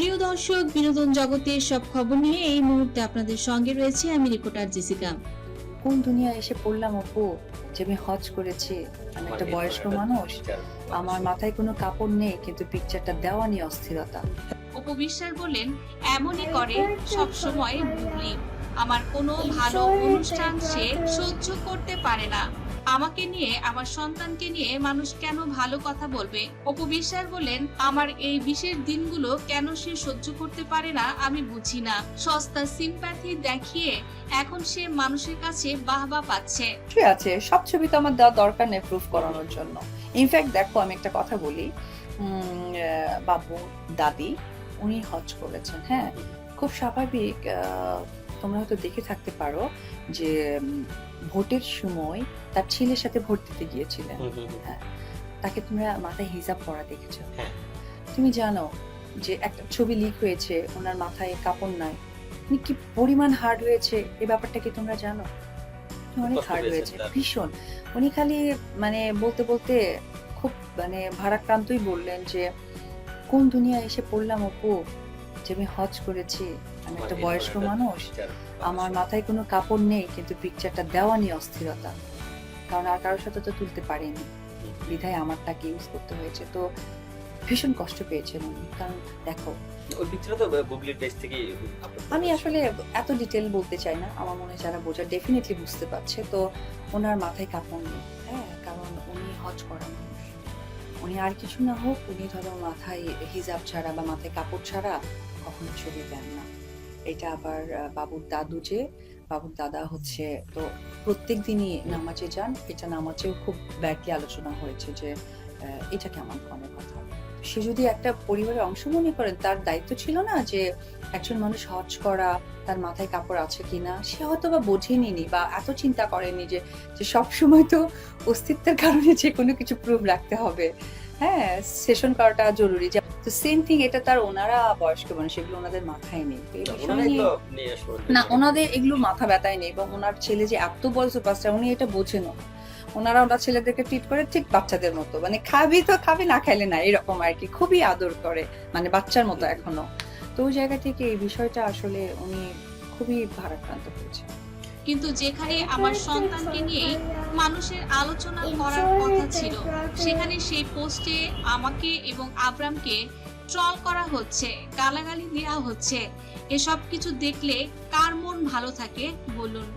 প্রিয় দর্শক বিনোদন জগতের সব খবর নিয়ে এই মুহূর্তে আপনাদের সঙ্গে রয়েছে আমি রিপোর্টার জেসিকা। কোন দুনিয়া এসে পড়লাম অপু? যে আমি হজ করেছি আমি একটা বয়স্ক মানুষ আমার মাথায় কোনো কাপড় নেই কিন্তু পিকচারটা দেওয়া নিয়ে অস্থিরতা। অপু বিশ্বাস বললেন এমনই করে সব সময় বুবলি আমার কোনো ভালো অনুষ্ঠান সে সহ্য করতে পারে না। আমাকে নিয়ে, আমার সন্তানকে নিয়ে মানুষ কেন ভালো কথা বলবে? অপু বিশ্বাস বললেন, আমার এই বিশেষ দিনগুলো কেন সে সহ্য করতে পারে না, আমি বুঝি না। সস্তা সিম্প্যাথি দেখিয়ে এখন সে মানুষের কাছে বাহবা পাচ্ছে। ঠিক আছে, সব ছবি তো আমার দেওয়া দরকার নেই প্রুফ করানোর জন্য। ইনফ্যাক্ট দেখো, আমি একটা কথা বলি। বাবু, দাদি, উনি হজ করেছেন হ্যাঁ? খুব স্বাভাবিক তোমরা হয়তো দেখে থাকতে পারো যে ভোটের সময় তার ছেলের সাথে ভোট দিতে গিয়েছিলেন তাকে তোমরা মাথায় হিজাব পরা দেখেছ। হ্যাঁ। তুমি জানো যে একটা ছবি লিক হয়েছে ওনার মাথায় কাপড় নাই। উনি কি পরিমাণ হার্ড হয়েছে এই ব্যাপারটা কি তোমরা জানো? অনেক হার্ড হয়েছে ভীষণ। উনি খালি মানে বলতে বলতে খুব মানে ভারাক্রান্তই বললেন যে কোন দুনিয়া এসে পড়লাম অপু? যে আমি হজ করেছি আমি একটা বয়স্ক মানুষ। আমার মাথায় কোনো কাপড় নেই কিন্তু পিকচারটা দেওয়া নিয়ে অস্থিরতা। কারণ আর কারোর সাথে তো তুলতে পারিনি। বিধায় আমারটাকে ইউজ করতে হয়েছে। তো ভীষণ কষ্ট পেয়েছেন উনি কারণ দেখো আমি আসলে এত ডিটেল বলতে চাই না। আমার মনে হয় যারা বোঝার ডেফিনেটলি বুঝতে পারছে। তো ওনার মাথায় কাপড় নেই। হ্যাঁ কারণ উনি হজ করা মানুষ। উনি আর কিছু না হোক উনি ধরো মাথায় হিজাব ছাড়া বা মাথায় কাপড় ছাড়া কখনো ছবি দেন না। এটা আবার বাবুর দাদু যে, বাবুর দাদা হচ্ছে, তো প্রত্যেক দিনই নামাজে যান। এটা নামাজেও খুব ব্যাডলি আলোচনা হয়েছে যে এটা কেমন ধরনের কথা? সে যদি একটা পরিবারের অংশ মনে করেন তার দায়িত্ব ছিল না যে একজন মানুষ হজ করা তার মাথায় কাপড় আছে কিনা সে হয়তো বা বোঝেনি বা এত চিন্তা করেনি যে যে সব সময় তো অস্তিত্বের কারণে যে কোনো কিছু প্রুফ রাখতে হবে। হ্যাঁ সেশন করাটা জরুরি। যে তো সেম থিং এটা তার ওনারা বয়স্ক মানুষ এগুলো ওনাদের মাথায় নেই। না ওনাদের এগুলো মাথা ব্যথায় নেই এবং ওনার ছেলে যে এত বড় সুপারস্টার উনি এটা বোঝেন না ওনারা ওনার ছেলেদেরকে ট্রিট করে ঠিক বাচ্চাদের মতো। মানে খাবি তো খাবি না খাইলে না এরকম আর কি। খুবই আদর করে মানে বাচ্চার মতো এখনও। তো ওই জায়গা থেকে এই বিষয়টা আসলে উনি খুবই ভারাক্রান্ত হয়েছে। কিন্তু যেখানে আমার সন্তানকে নিয়ে মানুষের আলোচনা করার কথা ছিল সেখানে সেই পোস্টে আমাকে এবং আব্রামকে ট্রল করা হচ্ছে গালাগালি দেওয়া হচ্ছে। এসব কিছু দেখলে কার মন ভালো থাকে বলুন।